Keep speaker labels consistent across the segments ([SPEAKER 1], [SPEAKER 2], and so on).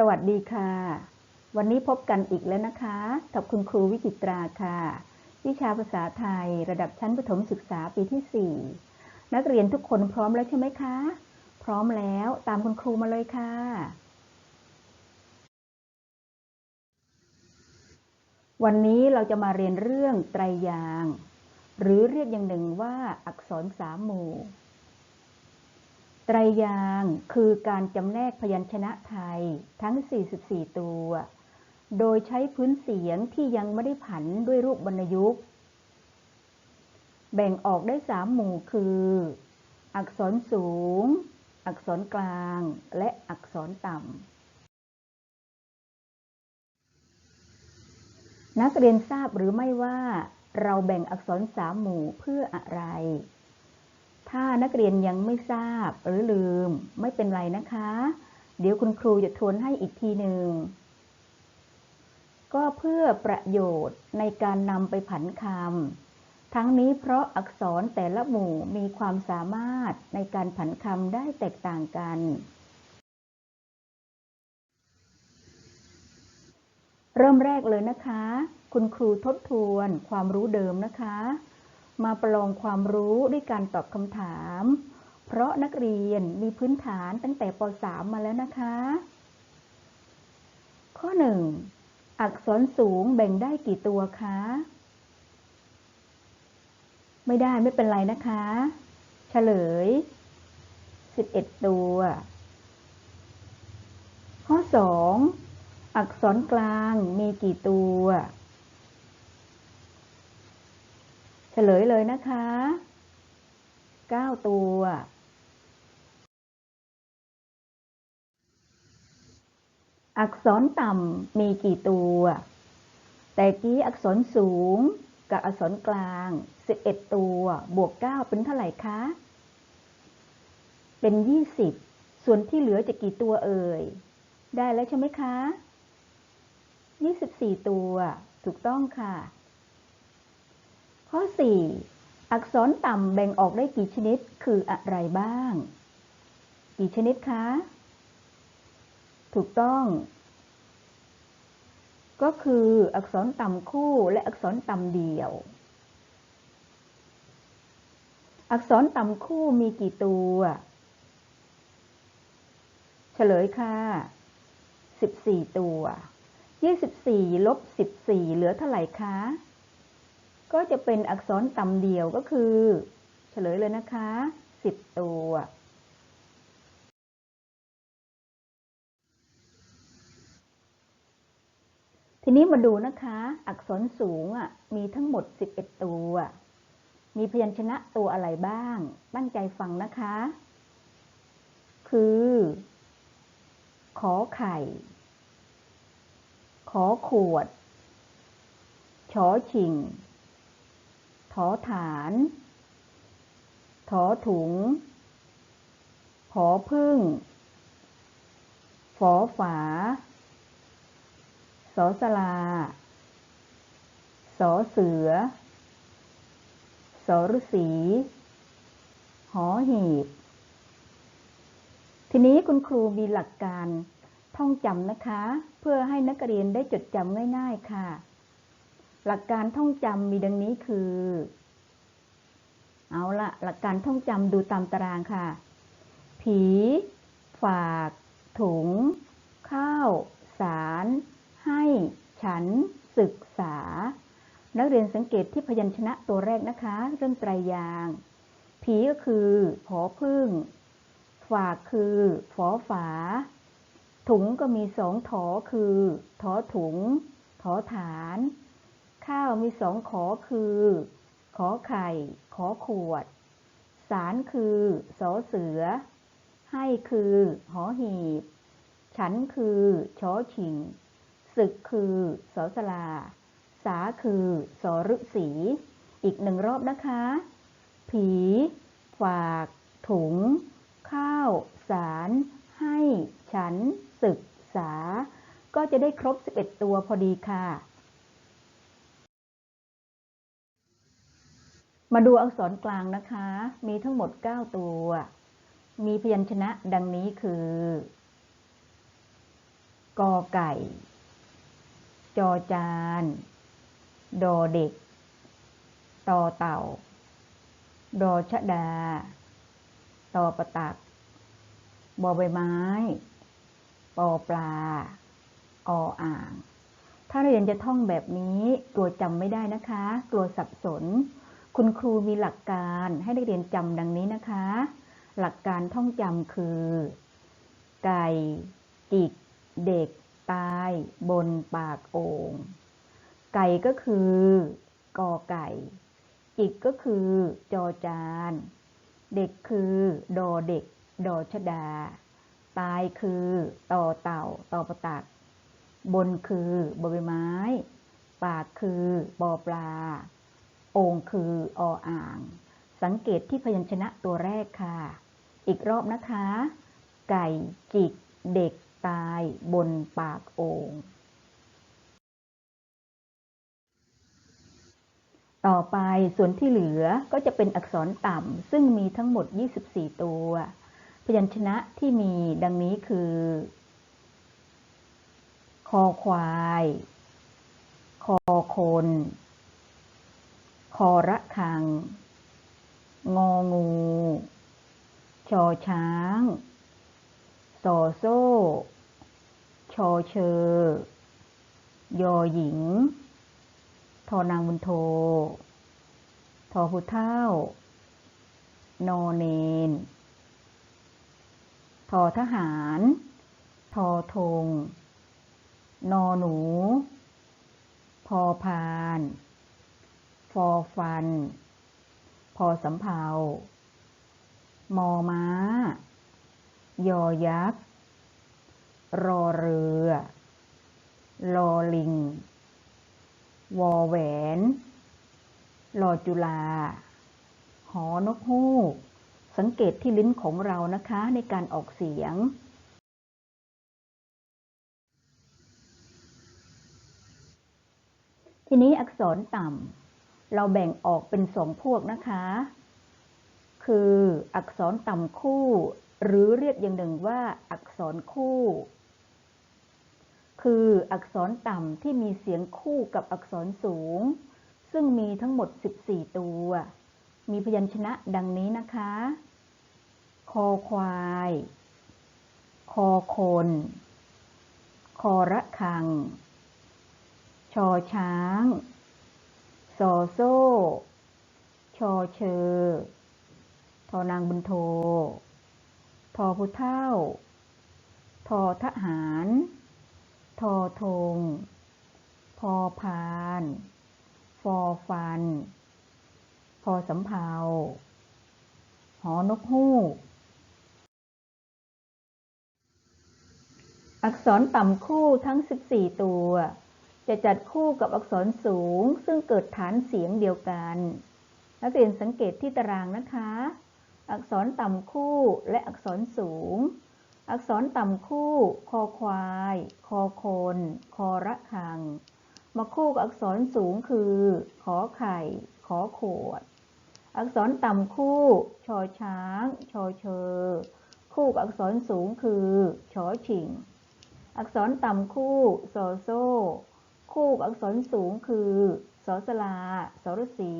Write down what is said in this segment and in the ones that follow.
[SPEAKER 1] สวัสดีค่ะ วันนี้พบกันอีกแล้วนะคะกับคุณครูวิจิตราค่ะ วิชาภาษาไทยระดับชั้นประถมศึกษาปีที่ 4 นักเรียนทุกคนพร้อมแล้วใช่ไหมคะ พร้อมแล้วตามคุณครูมาเลยค่ะ วันนี้เราจะมาเรียนเรื่องไตรยาง หรือเรียกอย่างหนึ่งว่าอักษรสามหมู่ ไตรยางคือการจำแนกพยัญชนะไทยทั้ง 44 ตัว โดยใช้พื้นเสียงที่ยังไม่ได้ผันด้วยรูปวรรณยุกต์ แบ่งออกได้สามหมู่คือ อักษรสูง อักษรกลาง และอักษรต่ำ นักเรียนทราบหรือไม่ว่าเราแบ่งอักษรสามหมู่เพื่ออะไร ถ้านักเรียนยังไม่ทราบหรือลืมไม่เป็นไรนะคะ เดี๋ยวคุณครูจะทวนให้อีกทีหนึ่ง ก็เพื่อประโยชน์ในการนำไปผันคำ ทั้งนี้เพราะอักษรแต่ละหมู่มีความสามารถในการผันคำได้แตกต่างกัน เริ่มแรกเลยนะคะ คุณครูทบทวนความรู้เดิมนะคะ มาประลองความรู้ด้วยการตอบคำถาม เพราะนักเรียนมีพื้นฐานตั้งแต่ป .3 มาแล้วนะคะ ข้อ 1. อักษรสูงแบ่งได้กี่ตัวคะ ไม่ได้ไม่เป็นไรนะคะเฉลย 11 ตัว ข้อ 2. อักษรกลางมีกี่ตัว เฉลยเลยนะคะ 9 ตัว อักษรต่ำมีกี่ตัว แต่กี้อักษรสูงกับอักษรกลาง 11 ตัว บวก 9 เป็นเท่าไหร่คะ เป็น 20 ส่วนที่เหลือจะกี่ตัวเอ่ย ได้แล้วใช่ไหมคะ 24 ตัว ถูกต้องค่ะ ข้อ 4 อักษรต่ำแบ่งออกได้กี่ชนิดคืออะไรบ้าง กี่ชนิดคะ ถูกต้อง ก็คืออักษรต่ำคู่และอักษรต่ำเดี่ยว อักษรต่ำคู่มีกี่ตัว เฉลยค่ะ 14 ตัว 24ลบ14 เหลือเท่าไหร่คะ ก็จะเป็นอักษรต่ำเดียวก็คือ เฉลยเลยนะคะ10ตัว ทีนี้มาดูนะคะ อักษรสูงอะมีทั้งหมด 11 ตัว มีพยัญชนะตัวอะไรบ้าง ตั้งใจฟังนะคะ คือ ขอไข่ ขอขวด ชอชิง ถอฐาน ถอถุง ผอพึ่ง ฝอฝา สอสลา สอเสือ สอฤษีหอหีบ ทีนี้คุณครูมีหลักการท่องจำนะคะ เพื่อให้นักเรียนได้จดจำง่าย ๆค่ะ หลักการท่องจำมีดังนี้คือ เอาละหลักการท่องจำดูตามตารางค่ะ ผี ฝาก ถุง ข้าว สาร ให้ ฉัน ศึกษา นักเรียนสังเกตที่พยัญชนะตัวแรกนะคะ เริ่มไตรยาง ผีก็คือผอพึ่ง ฝากคือฝอฝา ถุงก็มีสองถอคือ ถอถุง ถอฐาน ข้าวมีสองขอคือ ขอไข่ ขอขวด สารคือสอเสือ ให้คือหอหีบ ฉันคือชอชิงศึกคือสอสลา สาคือสอฤษี อีกหนึ่งรอบนะคะ ผี ฝาก ถุง ข้าว สาร ให้ ฉัน ศึกษา ก็จะได้ครบ 11 ตัวพอดีค่ะ มาดูอักษรกลางนะคะ มีทั้งหมด 9 ตัว มีพยัญชนะดังนี้คือ กอไก่ จอจาน ดอเด็ก ตอเต่า ดอชะดา ตอประตัก บอใบไม้ ปอปลา ออ่าง ถ้าเรียนจะท่องแบบนี้ กลัวจำไม่ได้นะคะ กลัวสับสน คุณครูมีหลักการให้นักเรียนจำดังนี้นะคะ หลักการท่องจำคือ ไก่ จิก เด็ก ตาย บนปากโอ่งไก่ก็คือกอไก่ จิกก็คือจอจาน เด็กคือดอเด็ก ดอชดา ตายคือต่อเต่าต่อประตัก บนคือบใบไม้ ปากคือปอปลา อ่งคือออ่าง สังเกตที่พยัญชนะตัวแรกค่ะ อีกรอบนะคะ ไก่จิก เด็กตายบนปากโอ่งต่อไปส่วนที่เหลือก็จะเป็นอักษรต่ำซึ่งมีทั้งหมด 24 ตัว พยัญชนะที่มีดังนี้คือ คอควาย คอคน คอระคัง งองู ชอช้างสอโซ่ ชอเชอยอหญิง ทอนางบุญโท ทอผู้เท่า นอเนน ทอทหาร ทอธง นอหนู พอพาน ฟอฟัน พอสำเภามอม้า ยอยักษ์ รอเรือ ลอลิง วอแหวนลอจุลา หอนกฮูก สังเกตที่ลิ้นของเรานะคะในการออกเสียง ทีนี้อักษรต่ำ เราแบ่งออกเป็นสองพวกนะคะ คืออักษรต่ำคู่ หรือเรียกอย่างหนึ่งว่าอักษรคู่ คืออักษรต่ำที่มีเสียงคู่กับอักษรสูง ซึ่งมีทั้งหมด 14 ตัว มีพยัญชนะดังนี้นะคะ คอควาย คอคน คอระคัง ชอช้าง ซอโซ ชอเชอ ทอนางบุญโท ทอผู้เท่า ทอทหาร ทอธง พอพาน ฟอฟัน พอสำเภา หอนกฮูก อักษรต่ำคู่ทั้ง 14 ตัว จะจัดคู่กับอักษรสูง ซึ่งเกิดฐานเสียงเดียวกัน นักเรียนสังเกตที่ตารางนะคะ อักษรต่ำคู่และอักษรสูง อักษรต่ำคู่ คอควาย คอคน คอระคัง มาคู่กับอักษรสูงคือ ขอไข่ ขอขวด อักษรต่ำคู่ ชอช้าง ชอเชอ คู่กับอักษรสูงคือ ชอชิง อักษรต่ำคู่ ซอโซ คู่กับอักษรสูงคือสอสลาสรสี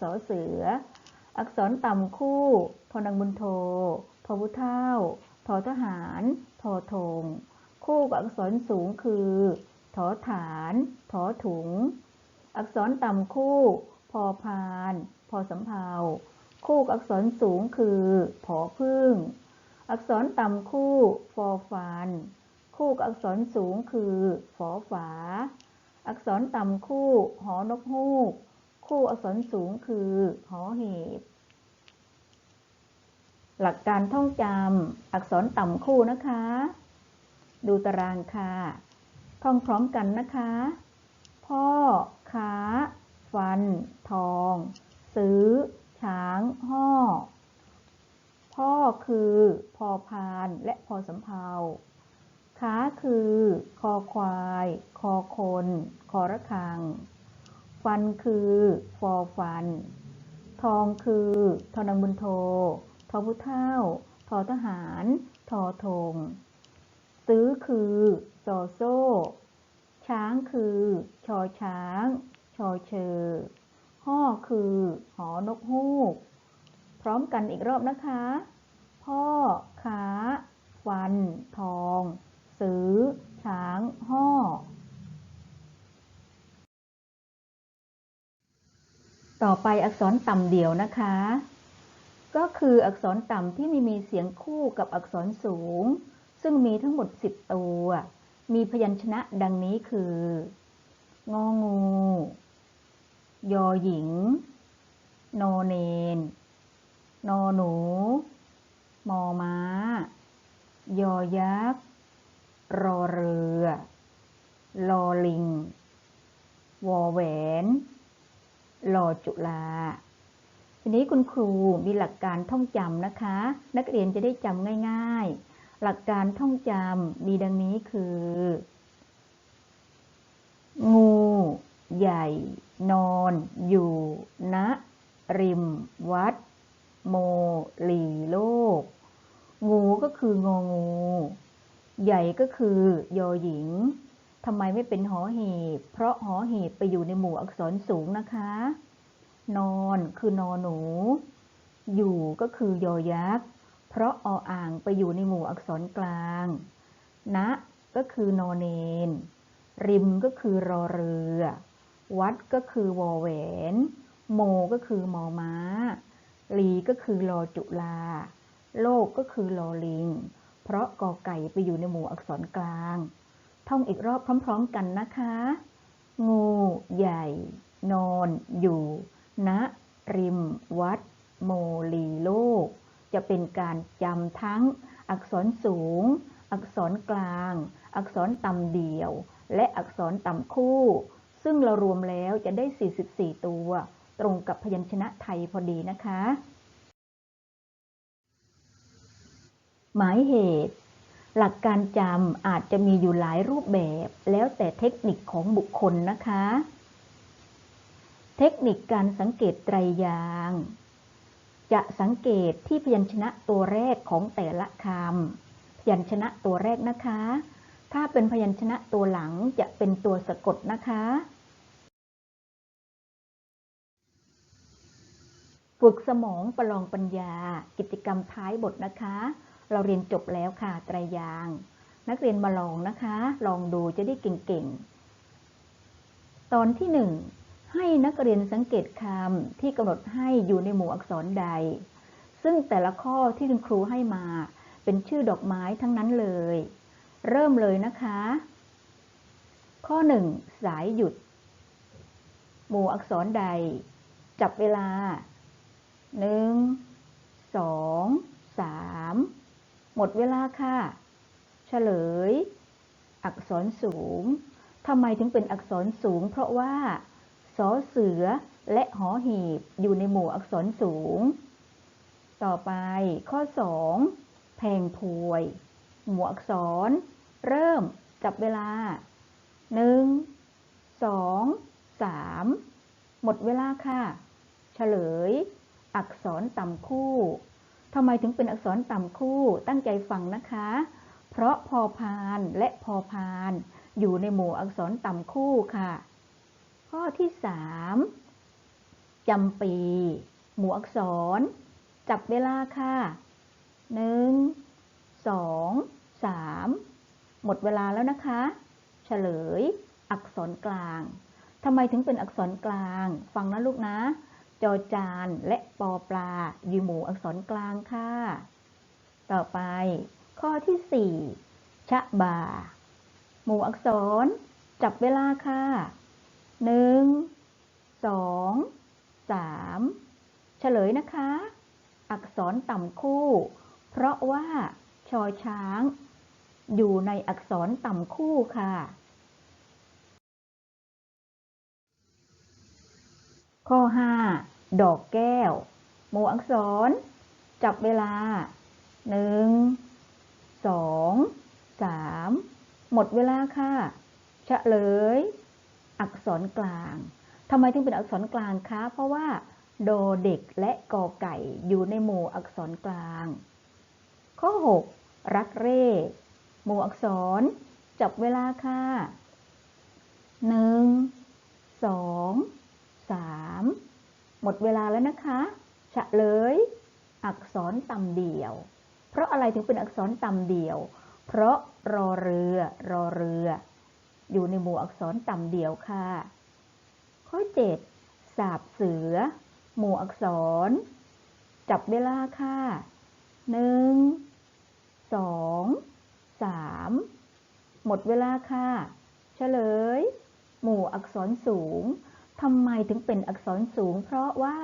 [SPEAKER 1] สอเสือ อักษรต่ำคู่ทอนังบุญโททอผู้เท่าทอทหารทอธงคู่กับอักษรสูงคือทอฐานทอถุง อักษรต่ำคู่ พอพาน พอสำเภาคู่กับอักษรสูงคือผอพึ่ง อักษรต่ำคู่ฟอฟัน คู่กับอักษรสูงคือฝอฝา อักษรต่ำคู่ หอนกฮูก คู่อักษรสูงคือ หอหีบ หลักการท่องจำอักษรต่ำคู่นะคะ ดูตารางค่ะ ท่องพร้อมกันนะคะ พ่อค้า ฟัน ทอง ซื้อ ช้าง ห่อ พ่อคือ พอพานและพอสำเภา ค้าคือ คอควาย คอคน คอระคัง ฟันคือ ฟอฟัน ทองคือทอนังบุญโททอผู้เท่าทอทหาร ทอธงซื้อคือซอโซ่ ช้างคือ ชอช้าง ชอเชอห่อคือ หอนกฮูก พร้อมกันอีกรอบนะคะ พ่อค้าฟัน ทอง ซื้อช้าง ห่อ ต่อไปอักษรต่ำเดี่ยวนะคะ ก็คืออักษรต่ำที่ม่มีเสียงคู่กับอักษรสูง ซึ่งมีทั้งหมด 10 ตัว มีพยัญชนะดังนี้คือ งองู ยอหญิงนอเนน นอหนู มอม้ายอยักษ์ รอเรือ ลอลิง วอแหวน ลอจุลา ทีนี้คุณครูมีหลักการท่องจำนะคะ นักเรียนจะได้จำง่าย ๆ หลักการท่องจำมีดังนี้คือ งู ใหญ่ นอน อยู่ณริม วัด โม หลีโลก งูก็คืององู ใหญ่ก็คือยอหญิงทำไมไม่เป็นหอหีบ เพราะหอหีบไปอยู่ในหมู่อักษรสูงนะคะ นอนคือนอหนู อยู่ก็คือยอยักษ์ เพราะออ่างไปอยู่ในหมู่อักษรกลางณก็คือนอเนน ริมก็คือรอเรือ วัดก็คือวอแหวน โมก็คือมอม้า ลีก็คือลอจุลา โลกก็คือลอลิง เพราะกอไก่ไปอยู่ในหมู่อักษรกลาง ท่องอีกรอบพร้อม ๆ กันนะคะ งูใหญ่ นอนอยู่ณริมวัด โมลีโลก จะเป็นการจำทั้งอักษรสูง อักษรกลาง อักษรต่ำเดี่ยว และอักษรต่ำคู่ ซึ่งเรารวมแล้วจะได้ 44 ตัว ตรงกับพยัญชนะไทยพอดีนะคะ หมายเหตุ หลักการจำอาจจะมีอยู่หลายรูปแบบ แล้วแต่เทคนิคของบุคคลนะคะ เทคนิคการสังเกตไตรยาง จะสังเกตที่พยัญชนะตัวแรกของแต่ละคำพยัญชนะตัวแรกนะคะ ถ้าเป็นพยัญชนะตัวหลังจะเป็นตัวสะกดนะคะฝึกสมองประลองปัญญา กิจกรรมท้ายบทนะคะ เราเรียนจบแล้วค่ะไตรยาง นักเรียนมาลองนะคะ ลองดูจะได้เก่งๆ ตอนที่หนึ่งให้นักเรียนสังเกตคำที่กำหนดให้อยู่ในหมู่อักษรใด ซึ่งแต่ละข้อที่คุณครูให้มา เป็นชื่อดอกไม้ทั้งนั้นเลย เริ่มเลยนะคะ ข้อหนึ่งสายหยุด หมู่อักษรใด จับเวลาหนึ่งสองสาม หมดเวลาค่ะเฉลย อักษรสูงทำไมถึงเป็นอักษรสูง เพราะว่าสอเสือและหอหีบอยู่ในหมู่อักษรสูง ต่อไปข้อ 2 แพงพวย หมู่อักษร เริ่มจับเวลา 1 2 3 หมดเวลาค่ะ เฉลย อักษรต่ำคู่ ทำไมถึงเป็นอักษรต่ำคู่ตั้งใจฟังนะคะ เพราะพอพานและพอพาน อยู่ในหมู่อักษรต่ำคู่ค่ะ ข้อที่สามจำปี หมู่อักษร จับเวลาค่ะหนึ่งสองสามหมดเวลาแล้วนะคะ เฉลย อักษรกลางทำไมถึงเป็นอักษรกลาง ฟังนะลูกนะ จอจานและปอปลาอยู่หมู่อักษรกลางค่ะ ต่อไป ข้อที่สี่ชะบา หมู่อักษร จับเวลาค่ะหนึ่งสองสามเฉลยนะคะ อักษรต่ำคู่ เพราะว่าชอช้าง อยู่ในอักษรต่ำคู่ค่ะข้อ 5 ดอกแก้วหมู่อักษร จับเวลา 1 2 3 หมดเวลาค่ะเฉลย อักษรกลางทำไมถึงเป็นอักษรกลางคะ เพราะว่าโดเด็กและกอไก่อยู่ในหมู่อักษรกลาง ข้อ 6 รักเร่ หมู่อักษร จับเวลาค่ะหนึ่งสองสาม หมดเวลาแล้วนะคะเฉลย อักษรต่ำเดียว เพราะอะไรถึงเป็นอักษรต่ำเดียว เพราะรอเรือรอเรือ อยู่ในหมู่อักษรต่ำเดียวค่ะ ข้อ 7 สาบเสือ หมู่อักษร จับเวลาค่ะหนึ่งสองสามหมดเวลาค่ะ เฉลย หมู่อักษรสูง ทำไมถึงเป็นอักษรสูง เพราะว่า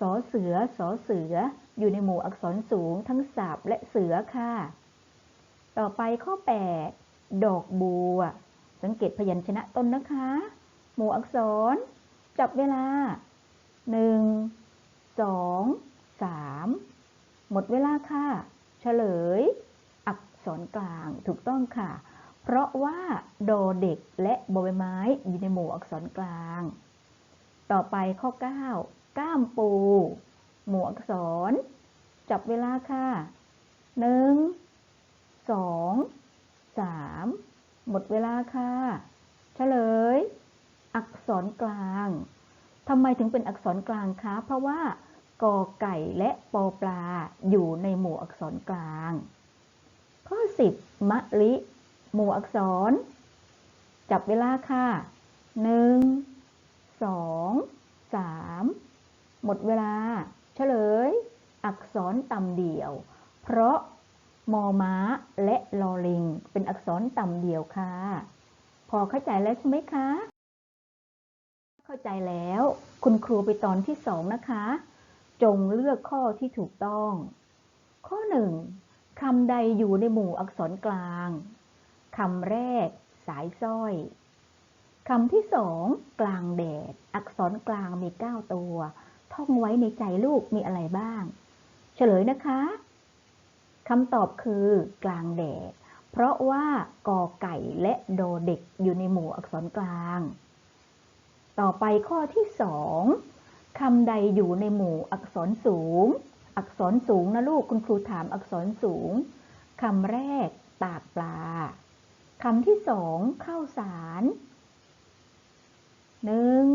[SPEAKER 1] สอเสือสอเสือ อยู่ในหมู่อักษรสูงทั้งสาบและเสือค่ะ ต่อไปข้อ 8 ดอกบัว สังเกตพยัญชนะต้นนะคะ หมู่อักษร จับเวลา 1 2 3 หมดเวลาค่ะ เฉลย อักษรกลางถูกต้องค่ะ เพราะว่าโดเด็กและบใบไม้อยู่ในหมู่อักษรกลาง ต่อไปข้อ 9 ก้ามปู หมู่อักษร จับเวลาค่ะ 1 2 3 หมดเวลาค่ะเฉลย อักษรกลางทำไมถึงเป็นอักษรกลางคะ เพราะว่ากอไก่และปอปลาอยู่ในหมู่อักษรกลาง ข้อ 10 มะลิ หมู่อักษร จับเวลาค่ะ1 2 3หมดเวลาเฉลย อักษรต่ำเดี่ยว เพราะมอม้าและลอลิง เป็นอักษรต่ำเดี่ยวค่ะ พอเข้าใจแล้วใช่ไหมคะ เข้าใจแล้ว คุณครูไปตอนที่สองนะคะ จงเลือกข้อที่ถูกต้อง ข้อหนึ่งคำใดอยู่ในหมู่อักษรกลาง คำแรก สายสร้อยคำที่สองกลางแดด อักษรกลางมีเก้าตัว ท่องไว้ในใจลูกมีอะไรบ้าง เฉลยนะคะคำตอบคือกลางแดด เพราะว่ากอไก่และโดเด็กอยู่ในหมู่อักษรกลาง ต่อไปข้อที่สองคำใดอยู่ในหมู่อักษรสูง อักษรสูงนะลูกคุณครูถามอักษรสูงคำแรก ตากปลา คำที่สองข้าวสารหนึ่ง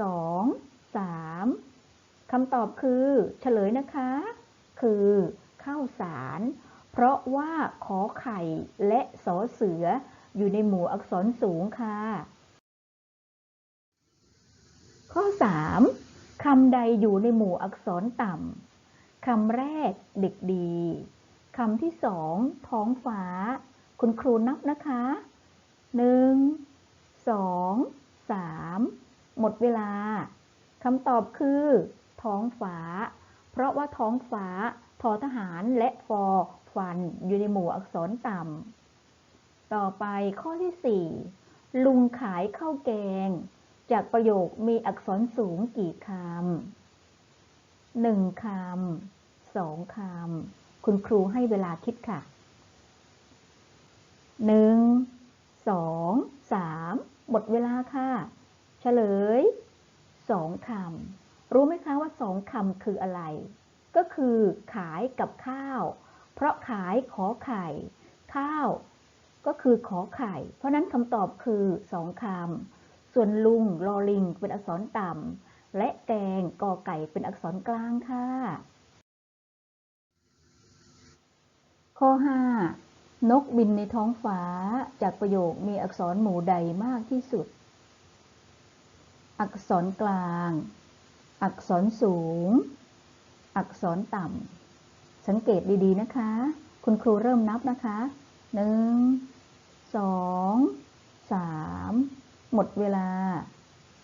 [SPEAKER 1] สองสามคำตอบคือเฉลยนะคะ คือข้าวสาร เพราะว่าขอไข่และสอเสืออยู่ในหมู่อักษรสูงค่ะ ข้อ 3. คำใดอยู่ในหมู่อักษรต่ำคำแรกเด็กดีคำที่สองท้องฟ้า คุณครูนับนะคะ1 2 3หมดเวลาคำตอบคือ ท้องฟ้า เพราะว่าท้องฟ้าทอทหารและฟอฟันอยู่ในหมู่อักษรต่ำ ต่อไปข้อที่ 4 ลุงขายข้าวแกง จากประโยคมีอักษรสูงกี่คำหนึ่งคำสองคำ คุณครูให้เวลาคิดค่ะ หนึ่งสองสามหมดเวลาค่ะเฉลยสองคำรู้ไหมคะว่าสองคำคืออะไร ก็คือขายกับข้าว เพราะขายขอไข่ ข้าว ก็คือขอไข่ เพราะนั้นคำตอบคือสองคำส่วนลุงลอลิงเป็นอักษรต่ำและแกงกอไก่เป็นอักษรกลางค่ะ ข้อ 5 นกบินในท้องฟ้าจากประโยคมีอักษรหมู่ใดมากที่สุด อักษรกลาง อักษรสูง อักษรต่ำ สังเกตดีๆนะคะ คุณครูเริ่มนับนะคะหนึ่งสองสามหมดเวลา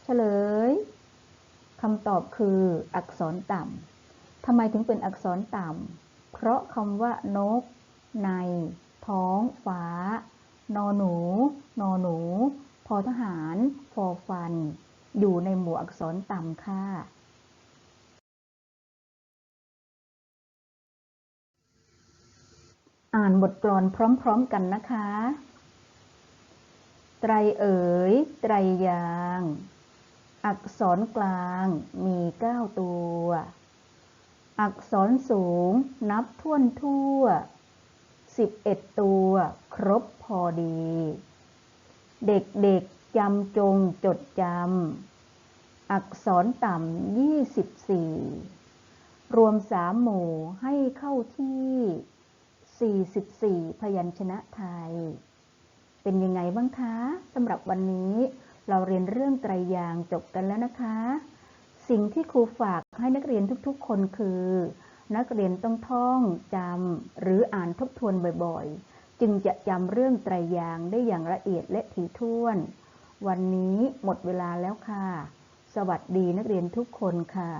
[SPEAKER 1] เฉลยคำตอบคืออักษรต่ำทำไมถึงเป็นอักษรต่ำ เพราะคำว่านกใน ท้องฟ้า นอหนู นอหนู พอทหาร ฟอฟัน อยู่ในหมู่อักษรต่ำค่ะ อ่านบทกลอนพร้อมๆกันนะคะ ไตรเอ๋ย ไตรยาง อักษรกลางมีเก้าตัว อักษรสูงนับท่วนทั่ว 11 ตัวครบพอดี เด็กๆจำจงจดจำ อักษรต่ำ 24 รวมสามหมู่ให้เข้าที่ 44 พยัญชนะไทย เป็นยังไงบ้างคะสำหรับวันนี้เราเรียนเรื่องไตรยางจบกันแล้วนะคะ สิ่งที่ครูฝากให้นักเรียนทุกๆ คนคือ นักเรียนต้องท่องจำหรืออ่านทบทวนบ่อยๆ จึงจะจำเรื่องไตรยางได้อย่างละเอียดและถี่ถ้วน วันนี้หมดเวลาแล้วค่ะ สวัสดีนักเรียนทุกคนค่ะ